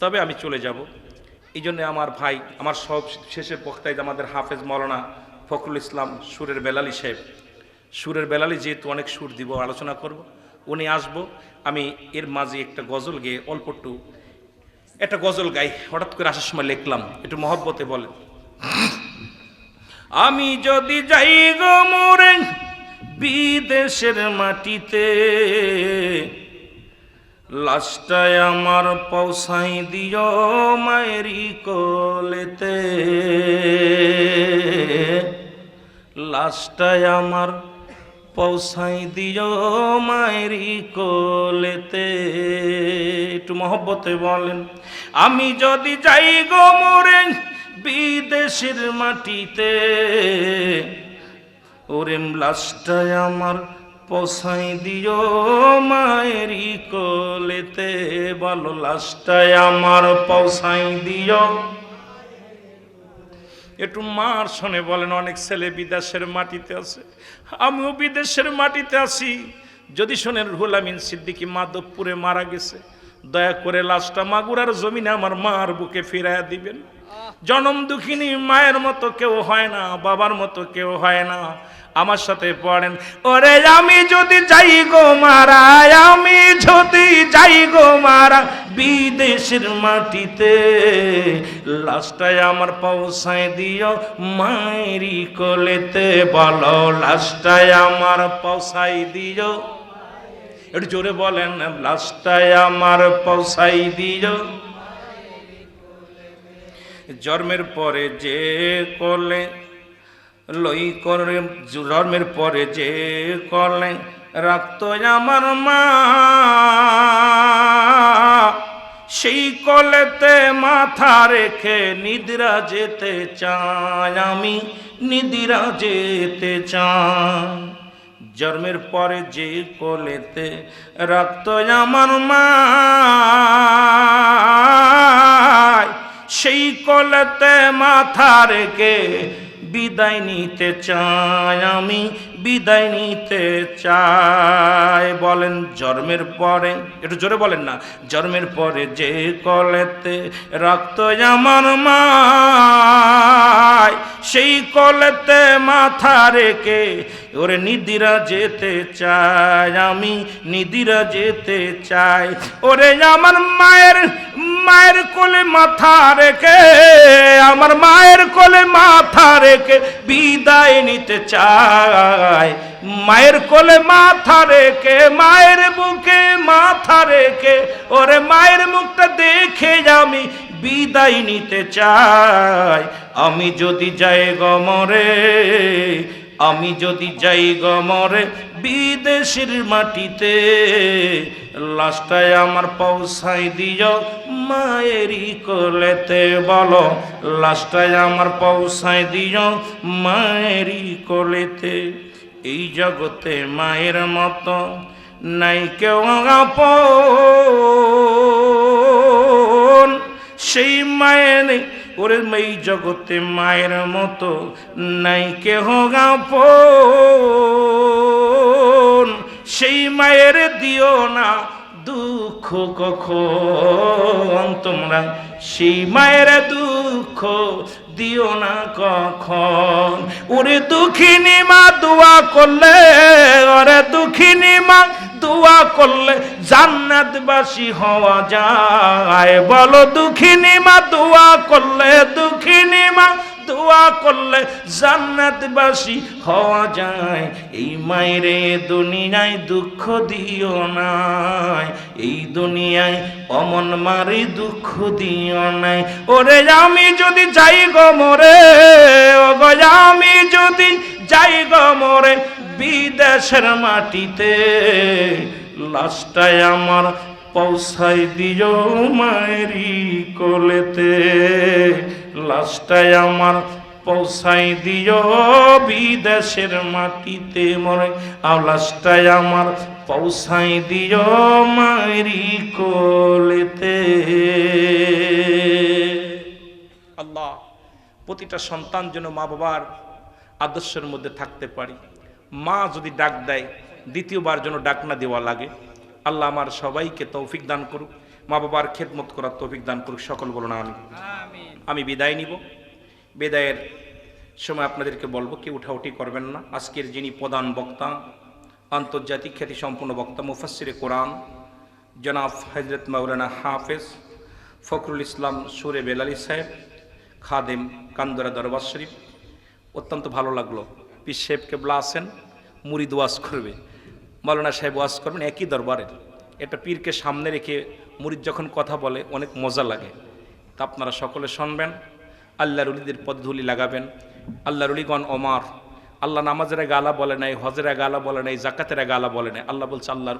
তবে আমি চলে যাব। এই জন্য আমার ভাই, আমার সব শেষের বক্তায় আমাদের হাফেজ মৌলানা ফখরুল ইসলাম সুরের বেলালি সাহেব। সুরের বেলালি যেহেতু অনেক সুর দিব, আলোচনা করব, উনি আসব। আমি এর মাঝে একটা গজল গেয়ে অল্প একটু, একটা গজল গাই, হঠাৎ করে আসার সময় লিখলাম, একটু মহব্বতে বলেন। আমি যদি যাই গো মোরে বিদেশের মাটিতে লাস্টায় আমার পৌঁছাই দিও মায়েরি কোলেতে। লাস্টায় আমার পৌঁছাই দিও মায়েরি কোলেতে। একটু মহব্বতে বলেন, আমি যদি যাই গো মোরে বিদেশের মাটিতে, ওরে লাস্টায় আমার পসাই দিও মায়েরি কোলেতে। বলো লাস্টায় আমার পসাই দিও। একটু মার শোনে বলেন অনেক ছেলে বিদেশের মাটিতে আছে। আমিও বিদেশের মাটিতে আছি। যদি শোনেন রুহুল আমিন সিদ্দিকি মাধবপুরে মারা গেছে দয়া করে লাশটা মাগুরার জমিনে আমার মার বুকে ফিরাইয়া দিবেন। জনম দুঃখিনী মায়ের মতো কেউ হয় না বাবার মতো কেউ হয় না। আমার সাথে পড়েন। ওরে আমি যদি যাই গো মারা, আমি যদি যাই গো মারা বিদেশের মাটিতে লাস্টায় আমার পৌঁছায় দিও মায়েরি কোলেতে, বলো লাস্টায় আমার পৌঁছাই দিও। একটু জোরে বলেন লাস্টায় আমার পৌঁছাই দিও। জন্মের পরে যে কোলে লই করে জন্মের পরে যে কলে রাখতো আমার মা, সেই কলেতে মাথা রেখে নিদ্রা যেতে চাই আমি, নিদ্রা যেতে চাই। জন্মের পরে যে কলেতে রাখতো আমার মা, সেই কোলেতে মাথা রেখে বিদায় নিতে চাই আমি, বিদায় নিতে চাই। বলেন জন্মের পরে, একটু জোরে বলেন না, জন্মের পরে যে কলেতে রক্ত আমার মা সেই কলেতে মাথা রেখে ওরে নিদিরা যেতে চাই আমি, নিদিরা যেতে চাই। ওরে আমার মায়ের মায়ের কোলে মাথা রেখে, আমার মায়ের কোলে মাথা রেখে বিদায় নিতে চাই মায়ের কোলে মাথা রেখে, মায়ের বুকে মাথা রেখে, ওরে মায়ের মুখটা দেখে আমি বিদায় নিতে চাই। আমি যদি যাই গমরে, আমি যদি যাই গমরে বিদেশের মাটিতে লাস্টায় আমার পৌঁছাই দিও মায়েরই কোলেতে বলো লাস্টায় আমার পৌঁছাই দিও মায়েরই কোলেতে এই জগতে মায়ের মতো নাই কেউ আপন। সেই মায়ের নেই, ওরে এই জগতে মায়ের মতো নাই কেহ আপন। সেই মায়ের দিও না দুঃখ কখন? তোমরা সেই মায়ের দুঃখ দিও না কখন? ওরে দুঃখিনী মা, দোয়া করলে, ওরে দুঃখিনী মা, দোয়া করলে জান্নাতবাসী হওয়া যায়। বলো দুঃখিনী মা, দোয়া করলে দুঃখিনী মা দোয়া করলে জান্নাতবাসী হওয়া যায়। এই মায়েরে দুনিয়ায় দুঃখ দিও নাই। এই দুনিয়ায় অমন মারে দুঃখ দিও নাই। ওরে, আমি যদি যাই গো মরে ও আমি যদি যাই গো মরে, বিদেশের মাটিতে লাস্টায় আমার পৌঁছাই দিও মায়েরি কোলেতে। লাস্টায় আমার পৌঁছাই দিও বিদেশের মাটিতে মরে। লাস্টায় আমার পৌঁছাই দিও মায়েরি কোলেতে। আল্লাহ, প্রতিটা সন্তান যেন মা বাবার আদর্শের মধ্যে থাকতে পারি। মা যদি ডাক দেয়, দ্বিতীয়বার যেন ডাক না দেওয়া লাগে। আল্লাহ আমার সবাইকে তৌফিক দান করুক মা বাবার খেদমত করার তৌফিক দান করুক সকল বলুন আমি আমি বিদায় নিব। বিদায়ের সময় আপনাদেরকে বলব কেউ উঠাউটি করবেন না। আজকের যিনি প্রধান বক্তা আন্তর্জাতিক খ্যাতি সম্পূর্ণ বক্তা মুফাসিরে কোরআন জনাব হজরত মাওলানা হাফেজ ফখরুল ইসলাম সুরে বেলালি সাহেব খাদেম কান্দরা দরবার শরীফ। অত্যন্ত ভালো লাগল। পীর সাহেব কেবলা আসেন মুরিদ ওয়াজ করবে। মাওলানা সাহেব ওয়াজ করবেন, একই দরবারের। এটা পীরকে সামনে রেখে মুরিদ যখন কথা বলে, অনেক মজা লাগে। তা আপনারা সকলে শুনবেন আল্লাহ রুলিদের পদধুলি লাগাবেন। আল্লাহ রুলিগণ ওমার আল্লাহ নামাজের গালা বলে নাই, হজেরা গালা বলে নাই জাকাতেরা গালা বলে নাই। আল্লাহ বলছে, আল্লাহর